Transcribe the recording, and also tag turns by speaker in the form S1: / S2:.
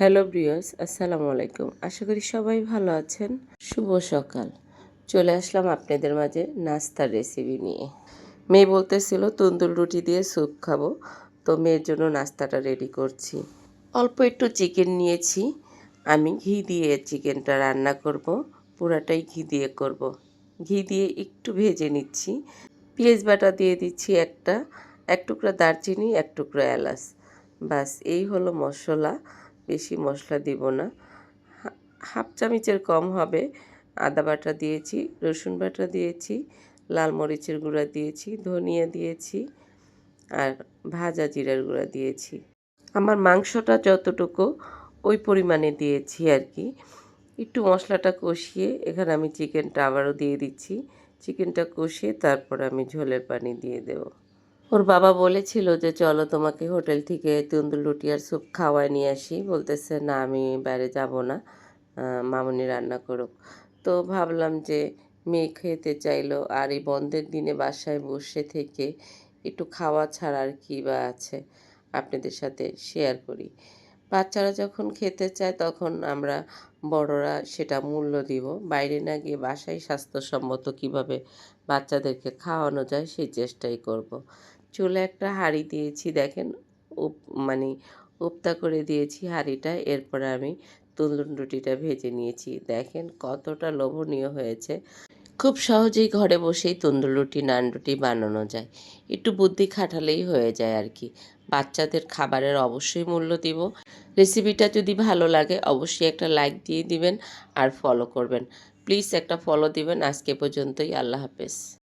S1: Hello ব্রিয়াস আসসালামু আলাইকুম। আশা করি সবাই ভালো আছেন। শুভ সকাল। চলে আসলাম আপনাদের মাঝে নাস্তার রেসিপি নিয়ে। মেয়ে বলতেছিল, তন্দুর রুটি দিয়ে স্যুপ খাব। তো মেয়ের জন্য নাস্তাটা রেডি করছি। অল্প একটু চিকেন নিয়েছি। আমি ঘি দিয়ে চিকেনটা রান্না করব। পুরাটাই ঘি দিয়ে করব। ঘি দিয়ে একটু ভেজে নিচ্ছি। পেঁয়াজ বাটা দিয়ে দিচ্ছি একটা। এক টুকরা দারচিনি, এক টুকরা এলাচ। বাস, এই হলো মশলা। বেশি মশলা দিব না। হাফ চামচের কম হবে। আদা বাটা দিয়েছি, রসুন বাটা দিয়েছি, লাল মরিচের গুঁড়া দিয়েছি, ধনিয়া দিয়েছি আর ভাজা জিরার গুঁড়া দিয়েছি। আমার মাংসটা যতটুকু ওই পরিমাণে দিয়েছি আর কি। একটু মশলাটা কষিয়ে এখানে আমি চিকেনটা আবারও দিয়ে দিচ্ছি। চিকেনটা কষিয়ে তারপর আমি ঝোলের পানি দিয়ে দেবো। ওর বাবা বলেছিল যে, চলো তোমাকে হোটেল থেকে তন্দুর লুটি আর স্যুপ খাওয়ায় নিয়ে আসি। বলতেছে, না, আমি বাইরে যাব না। মামুনি রান্না করুক। তো ভাবলাম যে, মেয়ে খেতে চাইলো, আর এই বন্ধের দিনে বাসায় বসে থেকে একটু খাওয়া ছাড়া আর কী বা আছে আপনাদের সাথে শেয়ার করি। বাচ্চারা যখন খেতে চায়, তখন আমরা বড়রা সেটা মূল্য দিব। বাইরে না গিয়ে বাসায় স্বাস্থ্যসম্মত কীভাবে বাচ্চাদেরকে খাওয়ানো যায়, সেই চেষ্টাই করব। চুলে একটা হাঁড়ি দিয়েছি, দেখেন। উপ মানে উপতা করে দিয়েছি হাঁড়িটা, এরপরে আমি তুলুন রুটিটা ভেজে নিয়েছি। দেখেন কতটা লোভনীয় হয়েছে। খুব সহজেই ঘরে বসেই তন্দুর রুটি, নান রুটি বানানো যায়। একটু বুদ্ধি খাটালেই হয়ে যায় আর কি। বাচ্চাদের খাবারের অবশ্যই মূল্য দিব। রেসিপিটা যদি ভালো লাগে, অবশ্যই একটা লাইক দিয়ে দিবেন আর ফলো করবেন। প্লিজ একটা ফলো দিবেন। আজকে পর্যন্তই। আল্লাহ হাফেজ।